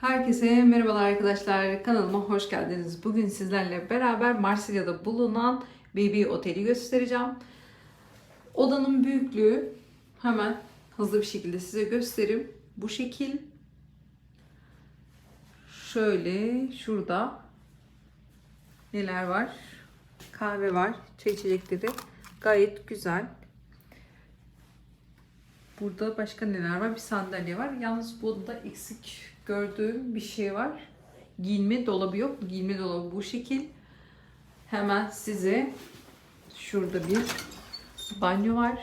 Herkese merhabalar arkadaşlar. Kanalıma hoş geldiniz. Bugün sizlerle beraber Marsilya'da bulunan Baby Oteli göstereceğim. Odanın büyüklüğü hemen hızlı bir şekilde size göstereyim. Bu şekil. Şöyle şurada neler var? Kahve var, çay içecekleri. Gayet güzel. Burada başka neler var? Bir sandalye var. Yalnız bu odada eksik gördüğüm bir şey var. Giyinme dolabı yok. Giyinme dolabı bu şekil. Hemen size şurada bir banyo var.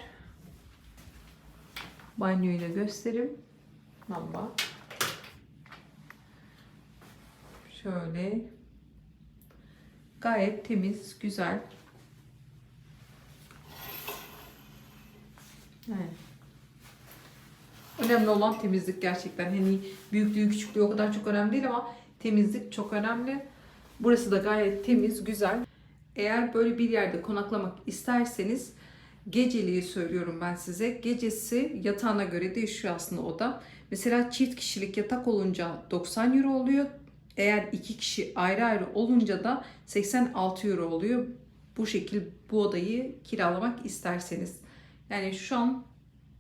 Banyoyu da göstereyim. Lamba. Şöyle. Gayet temiz, güzel. Evet. Önemli olan temizlik gerçekten. Hani büyüklüğü küçüklüğü o kadar çok önemli değil ama temizlik çok önemli. Burası da gayet temiz, güzel. Eğer böyle bir yerde konaklamak isterseniz geceliği söylüyorum ben size. Gecesi yatağına göre değişiyor aslında o da. Mesela çift kişilik yatak olunca 90 euro oluyor. Eğer iki kişi ayrı ayrı olunca da 86 euro oluyor. Bu şekil bu odayı kiralamak isterseniz. Yani şu an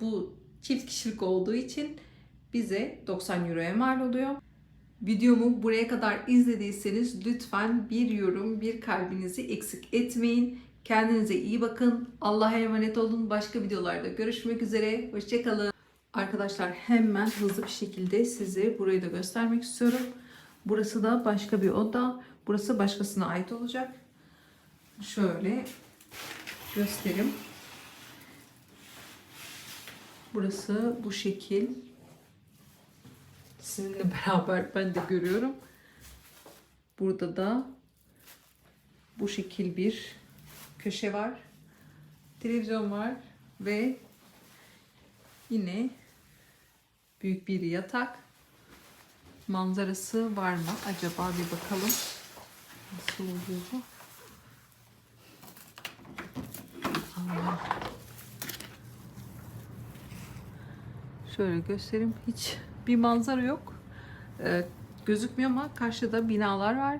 bu çift kişilik olduğu için bize 90 euroya mal oluyor. Videomu buraya kadar izlediyseniz lütfen bir yorum, bir kalbinizi eksik etmeyin. Kendinize iyi bakın. Allah'a emanet olun. Başka videolarda görüşmek üzere. Hoşçakalın. Arkadaşlar hemen hızlı bir şekilde size burayı da göstermek istiyorum. Burası da başka bir oda. Burası başkasına ait olacak. Şöyle göstereyim. Burası bu şekil. Sizinle beraber ben de görüyorum. Burada da bu şekil bir köşe var. Televizyon var ve yine büyük bir yatak. Manzarası var mı? Acaba bir bakalım. Nasıl oluyor bu? Şöyle göstereyim. Hiç bir manzara yok. Ee, gözükmüyor ama karşıda binalar var.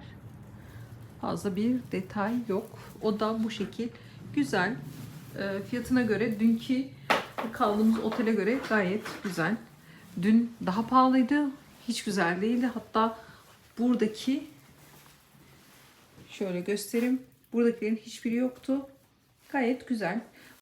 Fazla bir detay yok. O da bu şekil. Güzel. Ee, fiyatına göre dünkü kaldığımız otele göre gayet güzel. Dün daha pahalıydı. Hiç güzel değildi. Hatta buradaki şöyle göstereyim. Buradakilerin hiçbiri yoktu. Gayet güzel.